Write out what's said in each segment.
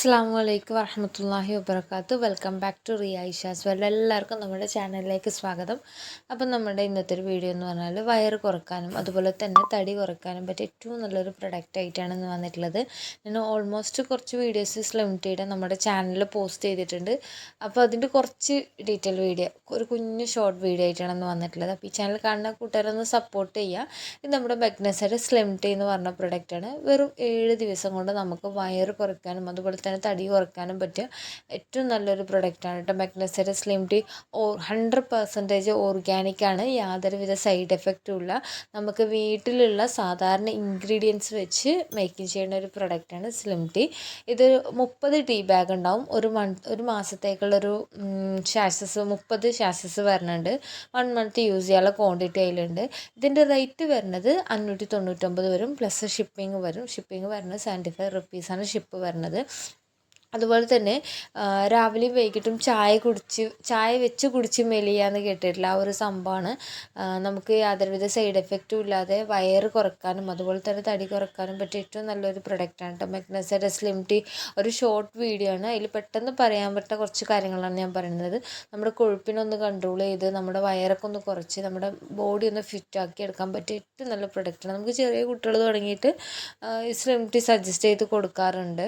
അസ്സാം വലൈക്കും വറഹമത്തല്ലാഹി വബർക്കാത്തു welcome back to Riya Aisha's world എല്ലാവർക്കും നമ്മുടെ ചാനലിലേക്ക് സ്വാഗതം. അപ്പം നമ്മുടെ ഇന്നത്തെ ഒരു വീഡിയോ എന്ന് പറഞ്ഞാൽ വയറ് കുറക്കാനും അതുപോലെ തന്നെ തടി കുറക്കാനും പറ്റിയ ഏറ്റവും നല്ലൊരു പ്രൊഡക്റ്റ് ആയിട്ടാണ് ഇന്ന് വന്നിട്ടുള്ളത്. ഞാൻ ഓൾമോസ്റ്റ് കുറച്ച് വീഡിയോസ് സ്ലിം നമ്മുടെ ചാനലിൽ പോസ്റ്റ് ചെയ്തിട്ടുണ്ട്. അപ്പോൾ അതിന്റെ കുറച്ച് ഡീറ്റെയിൽ വീഡിയോ ഒരു കുഞ്ഞു ഷോർട്ട് വീഡിയോ ആയിട്ടാണ് ഇന്ന് വന്നിട്ടുള്ളത്. അപ്പോൾ ഈ ചാനൽ കാണുന്ന കൂട്ടുകാരൊന്ന് സപ്പോർട്ട് ചെയ്യുക. ഇത് നമ്മുടെ ബെഗ്നസയുടെ സ്ലിം എന്ന് പറഞ്ഞ പ്രൊഡക്റ്റാണ് വെറും ഏഴ് ദിവസം കൊണ്ട് നമുക്ക് വയറ് കുറയ്ക്കാനും അതുപോലെ തന്നെ തടി കുറയ്ക്കാനും പറ്റിയ ഏറ്റവും നല്ലൊരു പ്രൊഡക്റ്റാണ് കേട്ടോ മെഗ്നസൈഡ് സ്ലിം ടീ ഓ ഹൺഡ്രഡ് പെർസെന്റേജ് ഓർഗാനിക്കാണ് യാതൊരുവിധ സൈഡ് എഫക്റ്റും ഇല്ല. നമുക്ക് വീട്ടിലുള്ള സാധാരണ ഇൻഗ്രീഡിയൻസ് വെച്ച് മേക്കിംഗ് ചെയ്യുന്ന ഒരു പ്രൊഡക്റ്റാണ് സ്ലിം ടീ ഇത് മുപ്പത് ടീ ബാഗ് ഉണ്ടാവും. ഒരു മന്ത് ഒരു മാസത്തേക്കുള്ളൊരു ഷാസസ് മുപ്പത് ഷാസസ് വരുന്നുണ്ട് വൺ മന്ത് യൂസ് ചെയ്യാനുള്ള ക്വാണ്ടിറ്റി അതിലുണ്ട്. ഇതിന്റെ റേറ്റ് വരുന്നത് അഞ്ഞൂറ്റി തൊണ്ണൂറ്റൊമ്പത് വരും. പ്ലസ് ഷിപ്പിംഗ് വരും. ഷിപ്പിംഗ് വരുന്നത് സെവന്റി ഫൈവ് റുപ്പീസാണ് ഷിപ്പ് വരുന്നത്. അതുപോലെ തന്നെ രാവിലെയും വൈകിട്ടും ചായ കുടിച്ച് ചായ വെച്ച് കുടിച്ച് മെലിയാന്ന് കേട്ടിട്ടില്ല. ആ ഒരു സംഭവമാണ്. നമുക്ക് യാതൊരുവിധ സൈഡ് എഫക്റ്റും ഇല്ലാതെ വയറ് കുറക്കാനും അതുപോലെ തന്നെ തടി കുറക്കാനും പറ്റിയ ഏറ്റവും നല്ലൊരു പ്രൊഡക്റ്റാണ് കേട്ടോ മെഗ്നസൈഡ് സ്ലിം ടീ ഒരു ഷോർട്ട് വീഡിയോ ആണ്. അതിൽ പെട്ടെന്ന് പറയാൻ പറ്റുന്ന കുറച്ച് കാര്യങ്ങളാണ് ഞാൻ പറയുന്നത്. നമ്മുടെ കൊഴുപ്പിനൊന്ന് കൺട്രോൾ ചെയ്ത് നമ്മുടെ വയറൊക്കെ ഒന്ന് കുറച്ച് നമ്മുടെ ബോഡി ഒന്ന് ഫിറ്റ് ആക്കി എടുക്കാൻ പറ്റിയ ഏറ്റവും നല്ല പ്രൊഡക്റ്റാണ് നമുക്ക് ചെറിയ കുട്ടികൾ തുടങ്ങിയിട്ട് സ്ലിം ടീ സജസ്റ്റ് ചെയ്ത് കൊടുക്കാറുണ്ട്.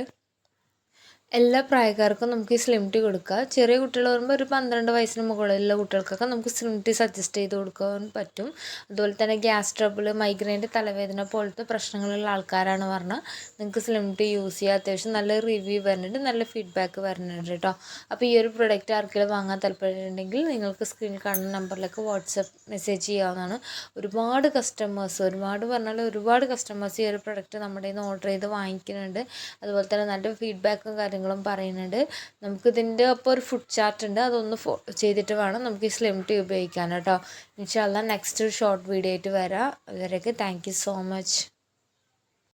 എല്ലാ പ്രായക്കാർക്കും നമുക്ക് ഈ സ്ലിം ടീ കൊടുക്കുക. ചെറിയ കുട്ടികൾ വരുമ്പോൾ ഒരു പന്ത്രണ്ട് വയസ്സിന് മുകളിലുള്ള കുട്ടികൾക്കൊക്കെ നമുക്ക് സ്ലിം ടീ സജസ്റ്റ് ചെയ്ത് കൊടുക്കാൻ പറ്റും. അതുപോലെ തന്നെ ഗ്യാസ് ട്രബിൾ മൈഗ്രൈന്റെ തലവേദന പോലത്തെ പ്രശ്നങ്ങളുള്ള ആൾക്കാരാണ് പറഞ്ഞാൽ നിങ്ങൾക്ക് സ്ലിം ടീ യൂസ് ചെയ്യുക അത്യാവശ്യം നല്ല റിവ്യൂ വരുന്നുണ്ട് നല്ല ഫീഡ്ബാക്ക് വരുന്നുണ്ട് കേട്ടോ. അപ്പോൾ ഈ ഒരു പ്രൊഡക്റ്റ് ആർക്കെങ്കിലും വാങ്ങാൻ താല്പര്യമുണ്ടെങ്കിൽ നിങ്ങൾക്ക് സ്ക്രീനിൽ കാണുന്ന നമ്പറിലേക്ക് വാട്സപ്പ് മെസ്സേജ് ചെയ്യാവുന്നതാണ്. ഒരുപാട് കസ്റ്റമേഴ്സ് ഒരുപാട് പറഞ്ഞാൽ ഒരുപാട് കസ്റ്റമേഴ്സ് ഈ ഒരു പ്രൊഡക്റ്റ് നമ്മുടെ നിന്ന് ഓർഡർ ചെയ്ത് വാങ്ങിക്കുന്നുണ്ട്. അതുപോലെ തന്നെ നല്ല ഫീഡ്ബാക്കും കാര്യങ്ങളും കാര്യങ്ങളും പറയുന്നുണ്ട്. നമുക്കിതിന്റെ ഒപ്പം ഒരു ഫുഡ് ചാർട്ട് ഉണ്ട്. അതൊന്ന് ഫോ ചെയ്തിട്ട് വേണം നമുക്ക് ഈ സ്ലിം ടീ ഉപയോഗിക്കാൻ കേട്ടോ. ഇൻഷാല്ല നെക്സ്റ്റ് ഷോർട്ട് വീഡിയോ ആയിട്ട് വരാം. അതുവരെയൊക്കെ താങ്ക് യു സോ മച്ച്